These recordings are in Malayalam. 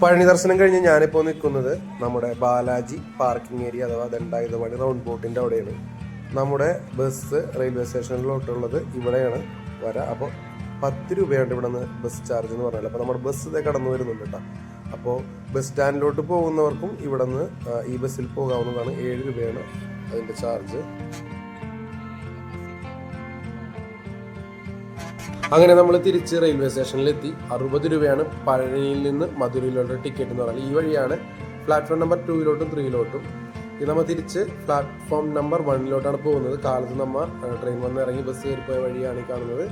പഴനി ദർശനം കഴിഞ്ഞ് ഞാനിപ്പോൾ നിൽക്കുന്നത് നമ്മുടെ ബാലാജി പാർക്കിംഗ് ഏരിയ അഥവാ ദണ്ഡായുധപാടി റൗണ്ട് ബോട്ടിന്റെ അവിടെയാണ്. നമ്മുടെ ബസ് റെയിൽവേ സ്റ്റേഷനിലോട്ടുള്ളത് ഇവിടെയാണ് വര. അപ്പോൾ പത്ത് രൂപയാണ് ഇവിടെ നിന്ന് ബസ് ചാർജ് എന്ന് പറഞ്ഞാൽ അപ്പോൾ നമ്മുടെ ബസ് ഇതേ കടന്നു വരുന്നുണ്ട് കേട്ടോ. അപ്പോൾ ബസ് സ്റ്റാൻഡിലോട്ട് പോകുന്നവർക്കും ഇവിടെ നിന്ന് ഈ ബസ്സിൽ പോകാവുന്നതാണ് ഏഴ് രൂപയാണ് അതിന്റെ ചാർജ് അങ്ങനെ നമ്മൾ തിരിച്ച് റെയിൽവേ സ്റ്റേഷനിലെത്തി അറുപത് രൂപയാണ് പഴനിയിൽ നിന്ന് മധുരയിലോട്ട് ടിക്കറ്റ് എന്ന് പറഞ്ഞാൽ ഈ വഴിയാണ് പ്ലാറ്റ്ഫോം നമ്പർ ടൂയിലോട്ടും ത്രീയിലോട്ടും ഇത് നമ്മൾ തിരിച്ച് പ്ലാറ്റ്ഫോം നമ്പർ വണ്ണിലോട്ടാണ് പോകുന്നത്. കാലത്ത് നമ്മൾ ട്രെയിൻ വന്ന് ഇറങ്ങി ബസ് കയറി പോയ വഴിയാണ് ഈ കാണുന്നത്.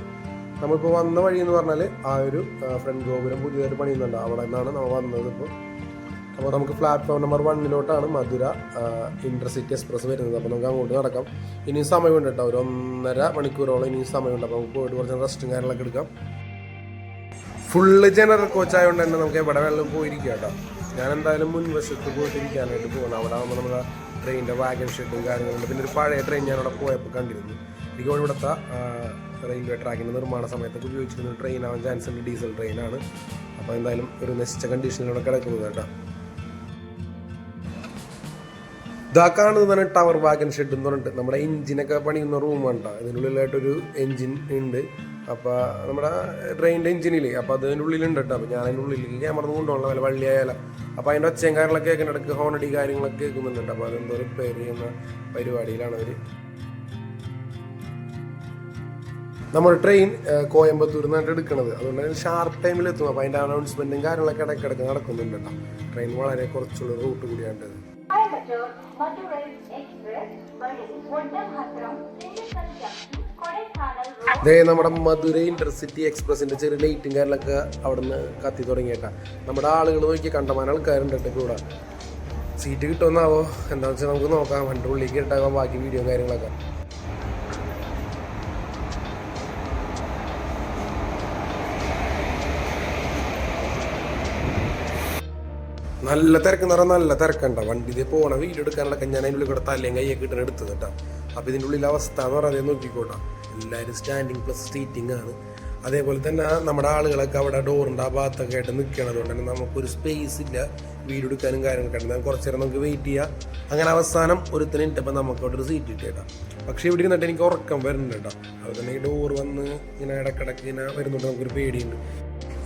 നമ്മളിപ്പോൾ വന്ന വഴി എന്ന് പറഞ്ഞാൽ ആ ഒരു ഫ്രണ്ട് ഗോപുരം പുതിയതായിട്ട് പണിയുന്നുണ്ട്. അവിടെ നിന്നാണ് നമ്മൾ വന്നത് ഇപ്പോൾ അപ്പോൾ നമുക്ക് പ്ലാറ്റ്ഫോം നമ്പർ വണ്ണിലോട്ടാണ് മധുര ഇന്റർസിറ്റി എക്സ്പ്രസ് വരുന്നത്. അപ്പോൾ നമുക്ക് അങ്ങോട്ട് നടക്കാം. ഇനിയും സമയമുണ്ട് കേട്ടോ. ഒരു ഒന്നര മണിക്കൂറോളം ഇനിയും സമയമുണ്ട്. അപ്പോൾ നമുക്ക് പോയിട്ട് കുറച്ച് റെസ്റ്റും കാര്യങ്ങളൊക്കെ എടുക്കാം. ഫുള്ള് ജനറൽ കോച്ചായതുകൊണ്ട് തന്നെ നമുക്ക് എവിടെ വേണമെങ്കിലും പോയിരിക്കുക കേട്ടോ. ഞാൻ എന്തായാലും മുൻവശത്ത് പോയിട്ടിരിക്കാനായിട്ട് പോകണം അവിടെ ആകുമ്പോൾ നമ്മുടെ ട്രെയിനിന്റെ വാഗൻ ഷെഡും കാര്യങ്ങളുണ്ട് പിന്നെ ഒരു പഴയ ട്രെയിൻ ഞാൻ അവിടെ പോയപ്പോൾ കണ്ടിരുന്നു. എനിക്ക് ഇവിടുത്തെ റെയിൽവേ ട്രാക്കിന്റെ നിർമ്മാണ സമയത്തൊക്കെ ഉപയോഗിച്ചിരുന്ന ട്രെയിൻ ആവാൻ ചാൻസ് ഉണ്ട് ഡീസൽ ട്രെയിനാണ് അപ്പോൾ എന്തായാലും ഒരു നശിച്ച കണ്ടീഷനിലൂടെ കിടക്കുന്നത് കേട്ടോ. ഇതാ കാണുന്നത് തന്നെ ടവർ വാഗൻ ഷെഡ് എന്ന് പറഞ്ഞിട്ട്. നമ്മുടെ എഞ്ചിനൊക്കെ പണിയുന്ന റൂമാണ് കേട്ടോ ഇതിനുള്ളിലായിട്ടൊരു എഞ്ചിൻ ഉണ്ട്. അപ്പോൾ നമ്മുടെ ട്രെയിനിന്റെ എഞ്ചിനില്ലേ അപ്പോൾ അതിന്റെ ഉള്ളിലുണ്ട് കേട്ടോ അപ്പോൾ ഞാൻ അതിന്റെ ഞാൻ ക്യാമറ കൊണ്ടുപോകണം വല്ല വള്ളിയായാല അപ്പോൾ അതിന്റെ ഒച്ചയും കാര്യങ്ങളൊക്കെ കേൾക്കുന്ന ഇടയ്ക്ക് ഹോണടി കാര്യങ്ങളൊക്കെ കേൾക്കുന്നുണ്ട് അപ്പോൾ അതെന്തോ റിപ്പയർ ചെയ്യുന്ന പരിപാടിയിലാണ് അവർ നമ്മുടെ ട്രെയിൻ കോയമ്പത്തൂർ നിന്നാണ് എടുക്കുന്നത് അതുകൊണ്ട് തന്നെ ഷാർപ്പ് ടൈമിൽ എത്തും. അപ്പോൾ അതിന്റെ അനൗൺസ്മെന്റും കാര്യങ്ങളൊക്കെ ഇടയ്ക്കിടയ്ക്ക് നടക്കുന്നുണ്ട് കേട്ടോ ട്രെയിൻ വളരെ കുറച്ചുള്ള റൂട്ട് കൂടിയാണ് സെൻട്രൽ മധുരൈ നമ്മുടെ മധുര ഇന്റർസിറ്റി എക്സ്പ്രസിന്റെ ചെറിയ ലൈറ്റും കാര്യങ്ങളൊക്കെ അവിടുന്ന് കത്തി തുടങ്ങിയേട്ടാ നമ്മുടെ ആളുകൾ നോക്കി കണ്ടമാന ആൾക്കാരുണ്ട് കൂടെ സീറ്റ് കിട്ടുമെന്നാവോ? എന്താണെന്ന് വെച്ചാൽ നമുക്ക് നോക്കാം. വണ്ടി ഉള്ളിലേക്ക് ഇട്ടാകാം ബാക്കി വീഡിയോ കാര്യങ്ങളൊക്കെ. നല്ല തിരക്ക് നിറ നല്ല തിരക്കണ്ട. വണ്ടി ഇതേ പോണ വീഡിയോ എടുക്കാനുള്ളൊക്കെ ഞാൻ അതിന്റെ ഉള്ളിൽ കൂടെ തലയും കൈയൊക്കെ ഇട്ടാണ് എടുത്തത് കേട്ടോ. അപ്പോൾ ഇതിന്റെ ഉള്ളിൽ അവസ്ഥ എന്ന് പറയുന്നത് നോക്കിക്കോട്ടാ. എല്ലാവരും സ്റ്റാൻഡിങ് പ്ലസ് സീറ്റിംഗ് ആണ്. അതേപോലെ തന്നെ നമ്മുടെ ആളുകളൊക്കെ അവിടെ ഡോറിന്റെ ആ ഭാഗത്തൊക്കെ ആയിട്ട് നിൽക്കണത് കൊണ്ട് തന്നെ നമുക്കൊരു സ്പേസ് ഇല്ല വീഡിയോ എടുക്കാനും കാര്യങ്ങളൊക്കെ ഉണ്ട് കുറച്ച് നേരം നമുക്ക് വെയിറ്റ് ചെയ്യാം. അങ്ങനെ അവസാനം ഒരുത്തിന് ഇട്ടപ്പോൾ നമുക്ക് അവിടെ ഒരു സീറ്റ് കിട്ടിയേട്ടാ. പക്ഷേ ഇവിടെ ഇരുന്നിട്ട് എനിക്ക് ഉറക്കം വരുന്നുണ്ട് കേട്ടോ. അതുപോലെ തന്നെ ഈ ഡോർ വന്ന് ഇങ്ങനെ ഇടക്കിടക്ക് ഇങ്ങനെ വരുന്നുണ്ട് നമുക്കൊരു പേടിയുണ്ട്.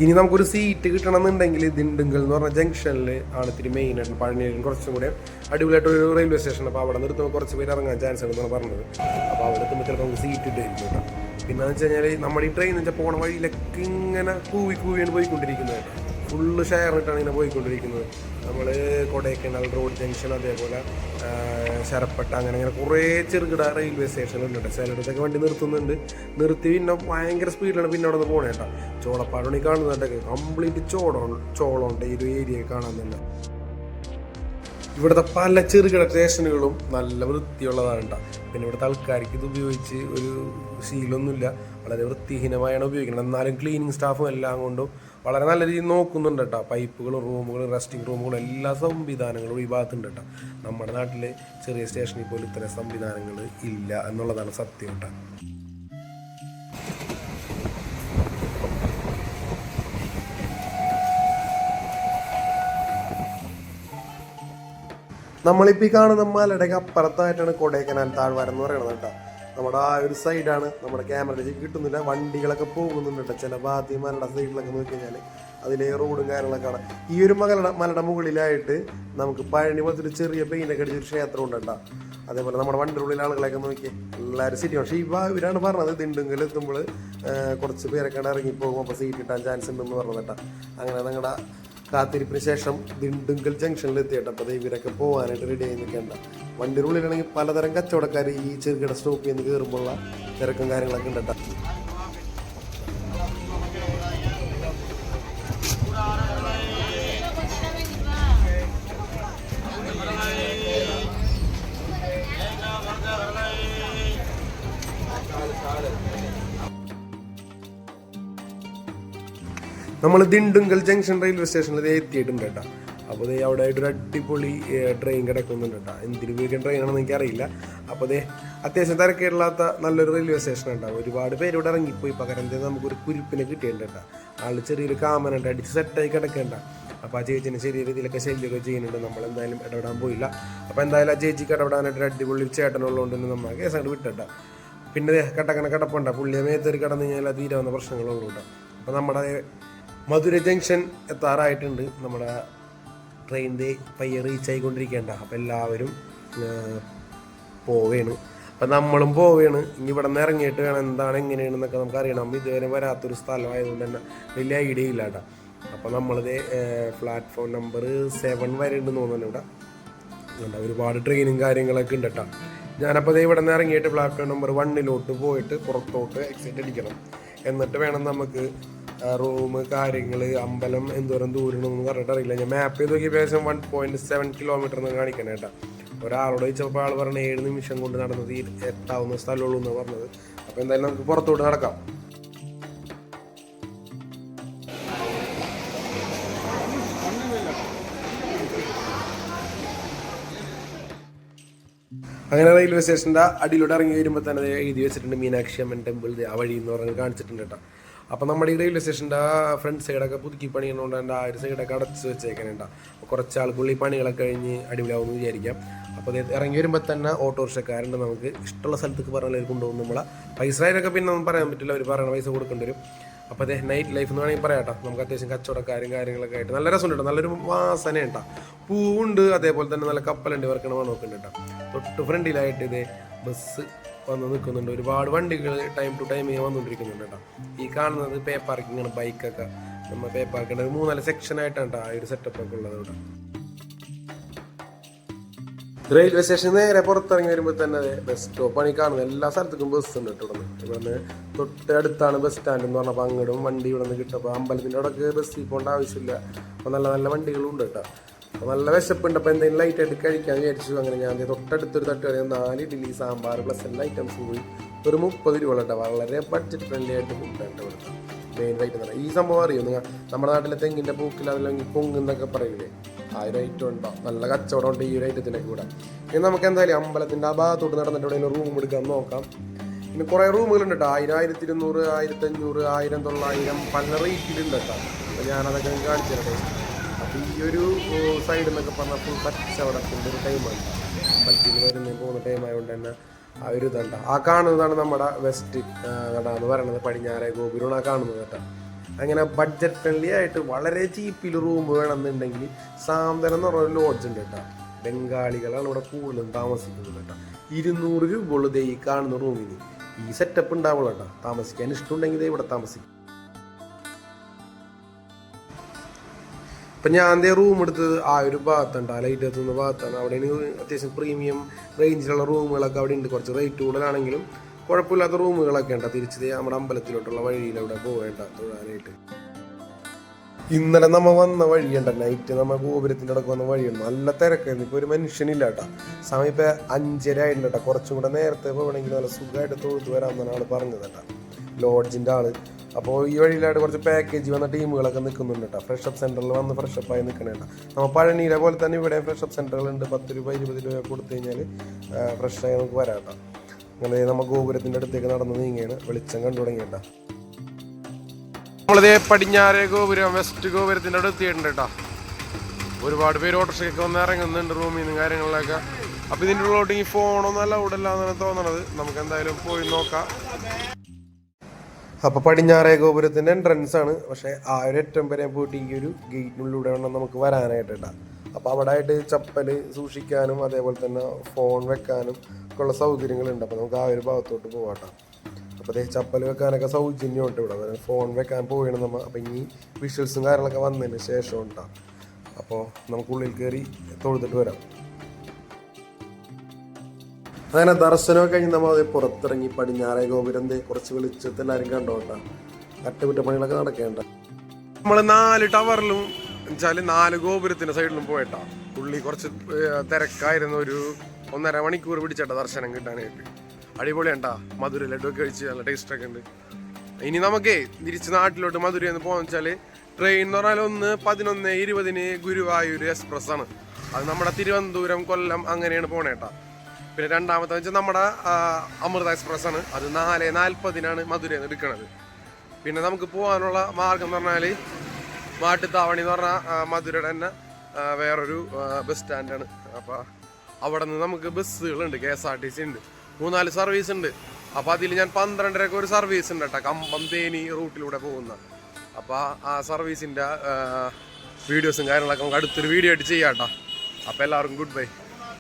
ഇനി നമുക്കൊരു സീറ്റ് കിട്ടണമെന്നുണ്ടെങ്കിൽ ദിണ്ടുങ്കൽ എന്ന് പറഞ്ഞ ജംഗ്ഷനിൽ ആണ് ഇത്തിരി മെയിൻ ആയിട്ട് പഴനിയിലും കുറച്ചും കൂടെ അടിപൊളിയായിട്ട് ഒരു റെയിൽവേ സ്റ്റേഷൻ അപ്പോൾ അവിടെ നിർത്തുമ്പോൾ കുറച്ച് പേര് ഇറങ്ങാൻ ചാൻസ് ഉണ്ടെന്നാണ് പറഞ്ഞത്. അപ്പോൾ അവിടെ എത്തുമ്പോൾ ചിലപ്പോൾ നമുക്ക് സീറ്റ് ഇട്ടായിരിക്കും കേട്ടോ. പിന്നെ എന്ന് വെച്ച് കഴിഞ്ഞാൽ നമ്മുടെ ഈ ട്രെയിൻ വെച്ചാൽ പോണ വഴിയിലൊക്കെ ഇങ്ങനെ കൂവി കൂവിയാണ് പോയിക്കൊണ്ടിരിക്കുന്നത്. ഫുള്ള് ഷെയർ ഇട്ടാണ് ഇങ്ങനെ പോയിക്കൊണ്ടിരിക്കുന്നത്. നമ്മൾ കൊടൈക്കനാൽ റോഡ് ജംഗ്ഷൻ അതേപോലെ ശരപ്പെട്ട അങ്ങനെ അങ്ങനെ കുറേ ചെറുകിട റെയിൽവേ സ്റ്റേഷനുണ്ട് ചിലയിടത്തൊക്കെ വണ്ടി നിർത്തുന്നുണ്ട്. നിർത്തി പിന്നെ ഭയങ്കര സ്പീഡിലാണ് പിന്നെ അവിടെ നിന്ന് പോകണേ കേട്ടോ ചോളപ്പാടണി കാണുന്നുണ്ടൊക്കെ കംപ്ലീറ്റ് ചോളം ചോളമുണ്ട് ഈ ഒരു ഏരിയ കാണാൻ തന്നെ. ഇവിടുത്തെ പല ചെറുകിട സ്റ്റേഷനുകളും നല്ല വൃത്തിയുള്ളതാണ് കേട്ടോ. പിന്നെ ഇവിടുത്തെ ആൾക്കാർക്ക് ഇത് ഉപയോഗിച്ച് ഒരു ശീലമൊന്നുമില്ല. വളരെ വൃത്തിഹീനമായാണ് ഉപയോഗിക്കുന്നത്. എന്നാലും ക്ലീനിങ് സ്റ്റാഫും എല്ലാം കൊണ്ടും വളരെ നല്ല രീതിയിൽ നോക്കുന്നുണ്ട് കേട്ടോ പൈപ്പുകളും റൂമുകളും റെസ്റ്റിംഗ് റൂമുകളും എല്ലാ സംവിധാനങ്ങളും ഈ ഭാഗത്തുണ്ട് കേട്ടോ നമ്മുടെ നാട്ടിലെ ചെറിയ സ്റ്റേഷനിൽ പോലും ഇത്ര സംവിധാനങ്ങൾ ഇല്ല എന്നുള്ളതാണ് സത്യം കേട്ടോ നമ്മളിപ്പോൾ ഈ കാണുന്ന മലയുടെ അപ്പുറത്തായിട്ടാണ് കൊടൈക്കനാൽ താഴ്വാരം എന്ന് പറയുന്നത് കേട്ടോ നമ്മുടെ ആ ഒരു സൈഡാണ് നമ്മുടെ ക്യാമറയിലേക്ക് കിട്ടുന്നില്ല. വണ്ടികളൊക്കെ പോകുന്നുണ്ട് കേട്ടോ. ചില മലയുടെ സൈഡിലൊക്കെ നോക്കി കഴിഞ്ഞാൽ അതിലെ റോഡും കാര്യങ്ങളൊക്കെ കാണാം. ഈ ഒരു മകളുടെ മലയുടെ മുകളിലായിട്ട് നമുക്ക് പഴനി പോലത്തെ ഒരു ചെറിയ പെയിന്റൊക്കെ അടിച്ചൊരു ക്ഷേത്രം ഉണ്ട് കേട്ടോ. അതേപോലെ നമ്മുടെ വണ്ടിയുടെ ഉള്ളിൽ ആളുകളെയൊക്കെ നോക്കി എല്ലാവരും സീറ്റ് പക്ഷേ ഇവ ഇവരാണ് പറഞ്ഞത് ദിണ്ടുങ്കൽ എത്തുമ്പോൾ കുറച്ച് പേരൊക്കെ ഇറങ്ങിപ്പോകും. അപ്പോൾ സീറ്റ് കിട്ടാൻ ചാൻസ് ഉണ്ടെന്ന് പറഞ്ഞത് കേട്ടോ. അങ്ങനെ നിങ്ങളുടെ കാത്തിരിപ്പിന് ശേഷം ദിണ്ടുങ്കൽ ജംഗ്ഷനിൽ എത്തിയിട്ട്. അപ്പോൾ ഇവരൊക്കെ പോകാനായിട്ട് റെഡി ആയി നിൽക്കേണ്ട. വണ്ടിയുടെ ഉള്ളിലാണെങ്കിൽ പലതരം കച്ചവടക്കാർ ഈ ചെറുകിട സ്റ്റോപ്പിൽ നിന്ന് കയറുമ്പോഴുള്ള തിരക്കും കാര്യങ്ങളൊക്കെ ഉണ്ട് നമ്മൾ ദിണ്ടുങ്കൽ ജംഗ്ഷൻ റെയിൽവേ സ്റ്റേഷനിൽ ഇത് എത്തിയിട്ടുണ്ട് കേട്ടോ. അപ്പോൾ ദേ അവിടെ ഒരു അടിപൊളി ട്രെയിൻ കിടക്കുന്നുണ്ട് കേട്ടോ. എന്തിനു ഉപയോഗിക്കുന്ന ട്രെയിനാണെന്ന് എനിക്കറിയില്ല. അപ്പോൾ ദേ അത്യാവശ്യം തിരക്കേടില്ലാത്ത നല്ലൊരു റെയിൽവേ സ്റ്റേഷൻ ഉണ്ടാവും ഒരുപാട് പേര് ഇവിടെ ഇറങ്ങിപ്പോയി. പകരം നമുക്കൊരു കുരിപ്പിനെ കിട്ടിയിട്ടുണ്ട് കേട്ടോ. ആൾ ചെറിയൊരു കാമനുണ്ട് അടിച്ച് സെറ്റായി കിടക്കേണ്ട. അപ്പോൾ ആ ചേച്ചിനെ ചെറിയ രീതിയിലൊക്കെ ശല്യമൊക്കെ ചെയ്യുന്നുണ്ട്. നമ്മൾ എന്തായാലും ഇടപെടാൻ പോയില്ല. അപ്പോൾ എന്തായാലും ആ ചേച്ചിക്ക് ഇടപെടാനായിട്ട് അടിപൊളി ചേട്ടനുള്ളതുകൊണ്ട് തന്നെ നമ്മൾ കേസായിട്ട് വിട്ടിട്ട. പിന്നെ കട്ടക്കണ കിടപ്പുണ്ട. പുള്ളിയെ മേത്തേറി കിടന്നു കഴിഞ്ഞാൽ തീരാവുന്ന പ്രശ്നങ്ങളുള്ളൂ കേട്ടോ. അപ്പോൾ നമ്മുടെ മധുര ജംഗ്ഷൻ എത്താറായിട്ടുണ്ട്. നമ്മുടെ ട്രെയിനിന്റെ പയ്യെ റീച്ച് ആയിക്കൊണ്ടിരിക്കേണ്ട അപ്പം എല്ലാവരും പോവേണ്. അപ്പം നമ്മളും പോവുകയാണ് ഇനി ഇവിടെ നിന്ന് ഇറങ്ങിയിട്ട് വേണം എന്താണ് എങ്ങനെയാണെന്നൊക്കെ നമുക്ക് അറിയണം ഇതുവരെ വരാത്തൊരു സ്ഥലമായതുകൊണ്ട് തന്നെ വലിയ ഐഡിയ ഇല്ല കേട്ടോ. അപ്പോൾ നമ്മളത് പ്ലാറ്റ്ഫോം നമ്പർ സെവൻ വരെ ഉണ്ടെന്ന് തോന്നുന്നു ഇവിടെ. ഉണ്ട് ഒരുപാട് ട്രെയിനും കാര്യങ്ങളൊക്കെ ഉണ്ട് കേട്ടോ. ഞാനപ്പോൾ ദേ ഇവിടെ നിന്ന് ഇറങ്ങിയിട്ട് പ്ലാറ്റ്ഫോം നമ്പർ വണ്ണിലോട്ട് പോയിട്ട് പുറത്തോട്ട് എക്സിറ്റ് അടിക്കണം. എന്നിട്ട് വേണം നമുക്ക് റൂം കാര്യങ്ങൾ അമ്പലം എന്തോരം ദൂരണമെന്ന് പറഞ്ഞിട്ട് അറിയില്ല. ഞാൻ മാപ്പ് ചെയ്ത് നോക്കിയപ്പോൾ ഏകദേശം വൺ പോയിന്റ് സെവൻ കിലോമീറ്റർ എന്ന് കാണിക്കണം കേട്ടോ. ഒരാളോട് ചോദിച്ചപ്പോൾ ആൾ പറഞ്ഞ ഏഴ് നിമിഷം കൊണ്ട് നടന്നത് ഈ എത്താവുന്ന സ്ഥലമുള്ളൂ എന്ന് പറഞ്ഞത്. അപ്പോൾ എന്തായാലും നമുക്ക് പുറത്തോട്ട് നടക്കാം. അങ്ങനെ റെയിൽവേ സ്റ്റേഷന്റെ അടിയിലൂടെ ഇറങ്ങി വരുമ്പോൾ തന്നെ എഴുതി വെച്ചിട്ടുണ്ട് മീനാക്ഷി അമ്മൻ ടെമ്പിൾ ആ വഴി എന്ന് പറഞ്ഞ് കാണിച്ചിട്ടുണ്ട് കേട്ടോ. അപ്പോൾ നമ്മുടെ ഈ റെയിൽവേ സ്റ്റേഷന്റെ ആ ഫ്രണ്ട് സൈഡൊക്കെ പുതുക്കി പണിയുന്നതുകൊണ്ട് എന്റെ ആ ഒരു സൈഡൊക്കെ അടച്ച് വെച്ചേക്കാനുണ്ട് അപ്പോൾ കുറച്ച് ആൾക്കുള്ളിൽ പണികളൊക്കെ കഴിഞ്ഞ് അടിപൊളിയാവുമെന്ന് വിചാരിക്കാം. അപ്പോൾ അത് ഇറങ്ങി വരുമ്പോൾ തന്നെ ഓട്ടോറിക്ഷക്കാരുണ്ട് നമുക്ക്. ഇഷ്ടമുള്ള സ്ഥലത്തേക്ക് പറഞ്ഞാൽ കൊണ്ടുപോകും നമ്മളെ. പൈസ അതിനൊക്കെ പിന്നെ ഒന്നും പറയാൻ പറ്റില്ല. അവർ പറയണ പൈസ കൊടുക്കേണ്ടി വരും. അപ്പോൾ അതെ നൈറ്റ് ലൈഫ് എന്ന് വേണമെങ്കിൽ പറയാം കേട്ടോ. നമുക്ക് അത്യാവശ്യം കച്ചവടക്കാരും കാര്യങ്ങളൊക്കെ ആയിട്ട് നല്ല രസമുണ്ട് കേട്ടോ. നല്ലൊരു വാസന കേട്ടോ. പൂവുണ്ട്. അതേപോലെ തന്നെ നല്ല കപ്പലുണ്ട്. ഇവർക്കണ മണമൊക്കെ ഉണ്ട് കേട്ടോ. തൊട്ട് ഫ്രണ്ടിലായിട്ട് ഇതേ ബസ് വന്ന് നിൽക്കുന്നുണ്ട്. ഒരുപാട് വണ്ടികൾ ടൈം ടു ടൈം ഇങ്ങനെ വന്നുകൊണ്ടിരിക്കുന്നുണ്ട് കേട്ടോ. ഈ കാണുന്നത് പേ പാർക്കിംഗ് ആണ് ബൈക്കൊക്കെ നമ്മൾ പേ പാർക്കിന്റെ ഒരു മൂന്നാൽ സെക്ഷനായിട്ടാണ് കേട്ടോ ആ ഒരു സെറ്റപ്പ് ഒക്കെ ഉള്ളത് ഇവിടെ. റെയിൽവേ സ്റ്റേഷൻ നേരെ പുറത്തിറങ്ങി വരുമ്പോൾ തന്നെ ബസ് സ്റ്റോപ്പാണ് ഈ കാണുന്നത്. എല്ലാ സ്ഥലത്തേക്കും ബസ് ഉണ്ട് കേട്ടോ ഇവിടെ നിന്ന് ഇവിടെ തൊട്ട് അടുത്താണ് ബസ് സ്റ്റാൻഡ് എന്ന് പറഞ്ഞപ്പോൾ അങ്ങോട്ടും വണ്ടി ഇവിടെ നിന്ന് കിട്ടും. അപ്പോൾ അമ്പലത്തിന്റെ അവിടെയൊക്കെ ബസ്സിൽ പോകേണ്ട ആവശ്യമില്ല. അപ്പോൾ നല്ല നല്ല വണ്ടികളും ഉണ്ട് കേട്ടോ. നല്ല വിശപ്പുണ്ട്. അപ്പോൾ എന്തെങ്കിലും ലൈറ്റ് ആയിട്ട് കഴിക്കാൻ വിചാരിച്ചു. അങ്ങനെ ഞാൻ തൊട്ടടുത്തൊരു തട്ടുകടയിൽ നാല് ഇഡ്ഡലി സാമ്പാർ പ്ലസ് എല്ലാ ഐറ്റംസും കൂടി ഒരു മുപ്പത് രൂപ കേട്ടോ വളരെ ബഡ്ജറ്റ് ഫ്രണ്ട്ലി ആയിട്ട് ഫുഡാണ് ഇവിടുത്തെ മെയിൻ ആയിട്ട് തന്നെ ഈ സംഭവം അറിയോ? നിങ്ങൾ നമ്മുടെ നാട്ടിലെ തെങ്ങിന്റെ പൂക്കിൽ അതല്ലെങ്കിൽ പൊങ്ങെന്നൊക്കെ പറയൂലേ? ആ ഒരു ഐറ്റം ഉണ്ടോ? നല്ല കച്ചവടം ഉണ്ട് ഈ ഒരു ഐറ്റത്തിന്റെ കൂടെ. ഇനി നമുക്ക് എന്തായാലും അമ്പലത്തിന്റെ ആ ഭാഗത്തോട്ട് നടന്നിട്ട് ഇവിടെ റൂം എടുക്കാൻ നോക്കാം. പിന്നെ കുറേ റൂമുകളുണ്ട് കേട്ടോ ആയിരം ആയിരത്തി ഇരുന്നൂറ് ആയിരത്തി അഞ്ഞൂറ് ആയിരം തൊള്ളായിരം പല റേറ്റിലുണ്ട് കേട്ടോ അപ്പോൾ ഞാനതൊക്കെ കാണിച്ചു തരട്ടെ ഈ ഒരു സൈഡ് നിന്നൊക്കെ പറഞ്ഞാൽ ഫുൾ കച്ചവടത്തിന്റെ ഒരു ടൈമാണ് അമ്പലത്തിൽ നിന്ന് വരുന്ന പോകുന്ന ടൈം ആയതുകൊണ്ട് തന്നെ ആ ഒരു ഇതുണ്ട്. ആ കാണുന്നതാണ് നമ്മുടെ വെസ്റ്റ് നട എന്ന് പറയുന്നത് പടിഞ്ഞാറെ ഗോപുരമാണ് ആ കാണുന്നത് കേട്ടോ. അങ്ങനെ ബഡ്ജറ്റ് ഫ്രണ്ട്ലി ആയിട്ട് വളരെ ചീപ്പിൽ റൂം വേണമെന്നുണ്ടെങ്കിൽ സാന്തനം എന്ന് പറഞ്ഞ ലോഡ്ജ് ഉണ്ട് കേട്ടോ. ബംഗാളികളാണ് ഇവിടെ കൂടുതലും താമസിക്കുന്നത് കേട്ടോ. ഇരുന്നൂറ് രൂപ ഉള്ളു ദേ ഈ കാണുന്ന റൂമിന് ഈ സെറ്റപ്പ് ഉണ്ടാവുള്ളൂ കേട്ടോ. താമസിക്കാൻ ഇഷ്ടമുണ്ടെങ്കിൽ ഇവിടെ താമസിക്കും. ഇപ്പം ഞാൻ ദേ റൂം എടുത്തത് ആ ഒരു ഭാഗത്തുണ്ട്. ആ ലൈറ്റ് എത്തുന്ന ഭാഗത്താണ്. അവിടെ അത്യാവശ്യം പ്രീമിയം റേഞ്ചിലുള്ള റൂമുകളൊക്കെ അവിടെ ഉണ്ട്. കുറച്ച് റേറ്റ് കൂടുതലാണെങ്കിലും കുഴപ്പമില്ലാത്ത റൂമുകളൊക്കെ ഉണ്ട്. തിരിച്ച് നമ്മുടെ അമ്പലത്തിലോട്ടുള്ള വഴിയിലൂടെ പോവേണ്ട. തൊഴാനായിട്ട്. ഇന്നലെ നമ്മ വന്ന വഴിയുണ്ട്. നൈറ്റ് നമ്മ ഗോപുരത്തിന്റെ അടക്കം വന്ന വഴിയുണ്ട്. നല്ല തിരക്കായിരുന്നു ഇപ്പോൾ ഒരു മനുഷ്യനില്ല കേട്ടോ. സമയം ഇപ്പം അഞ്ചര ആയിട്ടുണ്ട് കേട്ടോ. കുറച്ചും കൂടെ നേരത്തെ പോകണമെങ്കിൽ നല്ല സുഖമായിട്ട് തൊഴുത്ത് വരാമെന്നാണ് ആൾ പറഞ്ഞത് കേട്ടോ. ലോഡ്ജിന്റെ ആൾ. അപ്പോൾ ഈ വഴിയിലായിട്ട് കുറച്ച് പാക്കേജ് വന്ന ടീമുകളൊക്കെ നിൽക്കുന്നുണ്ട് കേട്ടോ. ഫ്രഷ് അപ്പ് സെന്ററിൽ വന്ന് ഫ്രഷ് അപ്പായി നിൽക്കണേണ്ട നമ്മൾ പഴനീരെ പോലെ തന്നെ ഇവിടെ ഫ്രഷ് അപ്പ് സെന്ററുകളുണ്ട് പത്ത് രൂപ ഇരുപത് രൂപ കൊടുത്തു കഴിഞ്ഞാൽ ഫ്രഷ് ആയി നമുക്ക് വരാം കേട്ടോ. അങ്ങനെ നമ്മൾ ഗോപുരത്തിന്റെ അടുത്തേക്ക് നടന്ന് നീങ്ങിയാണ് വെളിച്ചം കണ്ടു തുടങ്ങിയിട്ട നമ്മളിതേ പടിഞ്ഞാറേ ഗോപുരം വെസ്റ്റ് ഗോപുരത്തിന്റെ അടുത്ത് എത്തിയിട്ടുണ്ട് കേട്ടോ. ഒരുപാട് പേര് ഓട്ടോറിക്ഷയ്ക്ക് വന്ന് ഇറങ്ങുന്നുണ്ട് റൂമിൽ നിന്നും കാര്യങ്ങളിലൊക്കെ. അപ്പോൾ ഇതിന്റെ ഉള്ളിലോട്ട് ഈ ഫോണൊന്നും അല്ല ഇവിടെ എന്നാണ് തോന്നണത്. നമുക്ക് എന്തായാലും പോയി നോക്കാം. അപ്പോൾ പടിഞ്ഞാറേ ഗോപുരത്തിന്റെ എൻട്രൻസ് ആണ്. പക്ഷേ ആ ഒരു ഏറ്റവും വരെ പോയിട്ട് ഈ ഒരു ഗേറ്റിനുള്ളിലൂടെ വേണം നമുക്ക് വരാനായിട്ട് കേട്ടോ അപ്പോൾ അവിടെ ആയിട്ട് ചപ്പൽ സൂക്ഷിക്കാനും അതേപോലെ തന്നെ ഫോൺ വെക്കാനും ഒക്കെ ഉള്ള സൗകര്യങ്ങളുണ്ട്. അപ്പോൾ നമുക്ക് ആ ഒരു ഭാഗത്തോട്ട് പോവാട്ടോ. അപ്പോൾ അതേ ചപ്പൽ വെക്കാനൊക്കെ സൗജന്യമുണ്ട് ഇവിടെ. ഫോൺ വെക്കാൻ പോവുകയാണ് നമ്മൾ. അപ്പോൾ ഇനി വിഷ്വൽസും കാര്യങ്ങളൊക്കെ വന്നതിന് ശേഷം ഉണ്ടാവും അപ്പോൾ നമുക്ക് ഉള്ളിൽ കയറി തൊഴുതിട്ട് വരാം. അങ്ങനെ ദർശനമൊക്കെ കഴിഞ്ഞ് നമ്മൾ പുറത്തിറങ്ങി പടിഞ്ഞാറേ ഗോപുരം ദേ കുറച്ച് വെളിച്ചത്തിൽ എല്ലാവരും കണ്ടോട്ടാ അറ്റകുറ്റപ്പണികളൊക്കെ നടക്കേണ്ട. നമ്മൾ നാല് ടവറിലും വെച്ചാൽ നാല് ഗോപുരത്തിന്റെ സൈഡിലും പോയിട്ടാ. പുള്ളി കുറച്ച് തിരക്കായിരുന്ന ഒരു ഒന്നര മണിക്കൂർ പിടിച്ചേട്ടാ ദർശനം കിട്ടാനായിട്ട്. അടിപൊളിയാണ്ടാ. മധുര ലഡുവൊക്കെ കഴിച്ച് നല്ല ടേസ്റ്റ് ഒക്കെ ഉണ്ട്. ഇനി നമുക്കേ തിരിച്ച് നാട്ടിലോട്ട് മധുരയിൽ നിന്ന് പോകാന്ന് വെച്ചാൽ ട്രെയിൻ എന്ന് പറഞ്ഞാൽ ഒന്ന് പതിനൊന്ന് ഇരുപതിന് ഗുരുവായൂർ എക്സ്പ്രസ് ആണ് അത് നമ്മുടെ തിരുവനന്തപുരം കൊല്ലം അങ്ങനെയാണ് പോണേട്ടാ. പിന്നെ രണ്ടാമത്തെ വെച്ചാൽ നമ്മുടെ അമൃത എക്സ്പ്രസ് ആണ് അത് നാല് നാൽപ്പതിനാണ് മധുരയിൽ നിന്ന് എടുക്കണത്. പിന്നെ നമുക്ക് പോകാനുള്ള മാർഗം എന്ന് പറഞ്ഞാൽ മാട്ടുത്താവണി എന്ന് പറഞ്ഞാൽ മധുരയുടെ തന്നെ വേറൊരു ബസ് സ്റ്റാൻഡാണ് അപ്പോൾ അവിടെ നിന്ന് നമുക്ക് ബസ്സുകളുണ്ട് K S R T C ഉണ്ട്. മൂന്നാൽ സർവീസ് ഉണ്ട്. അപ്പോൾ അതിൽ ഞാൻ പന്ത്രണ്ടരക്ക് ഒരു സർവീസ് ഉണ്ട് കേട്ടോ കമ്പം തേനി റൂട്ടിലൂടെ പോകുന്ന. അപ്പോൾ ആ സർവീസിന്റെ വീഡിയോസും കാര്യങ്ങളൊക്കെ നമുക്ക് അടുത്തൊരു വീഡിയോ ആയിട്ട് ചെയ്യാം കേട്ടോ. അപ്പോൾ എല്ലാവർക്കും ഗുഡ് ബൈ